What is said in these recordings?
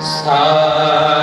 sa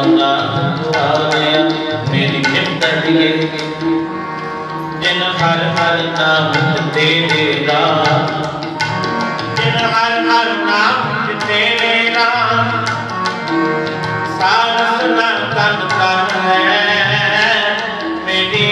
ਸੋਨਾ ਸਾਰਿਆ ਹਰ ਹਰ ਨਾ ਤਨ ਤਨ ਹੈ ਮੇਰੀ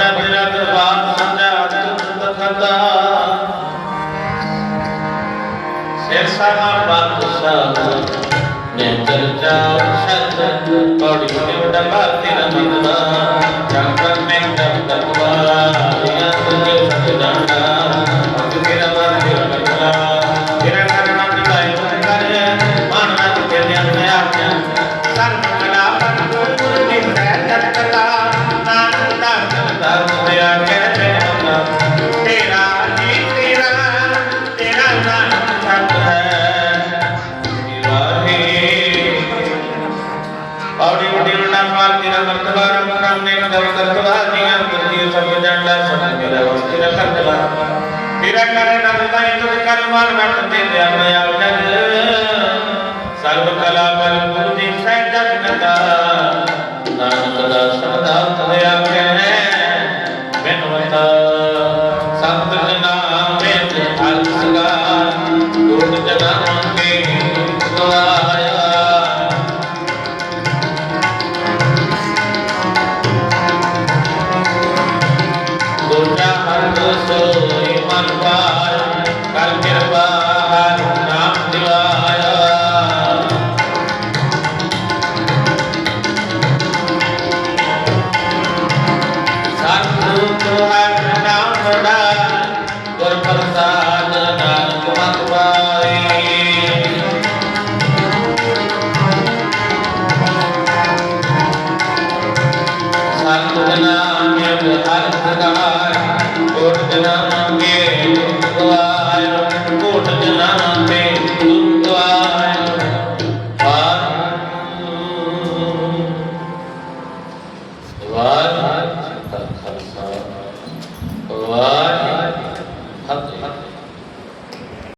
ਸਾਡਾ ਤੇਰਾ ਦਰਬਾਰ ਸਾਡਾ ਅਨੰਦ ਕਰਦਾ ਸਿਰਸਾ ਬਾਦਸ਼ਾਹ ਨੇ ਚਰਚਾ ਸ਼ਤ ਪੌੜੀ ਤੇ ਉਡਾ ਬਾਤੇ ਰਮਦਾ ਮਨ ਵਰਤਦੇ ਧਿਆਨ ਆਖਣ ਸਰਬ ਕਲਾ ਬਲ ਪੂਜੀ ਸਹਿ ਜਗਨ ਦਾ ਨਾਨਕ ਦਾ ਸਦਾ ਤਵੇ ਆਖੇ ਬਿਨਵਤਾ ਸਤਿ ਨਾਮ ਵਿੱਚ ਅਲਸਗਾ ਗੁਰ ਜਨਾਂ ਮੰਗੇ ਦੁਆਇਆ ਗੁਰਦਾ ਹਰ ਸੋਈ ਮਨ ਪਾ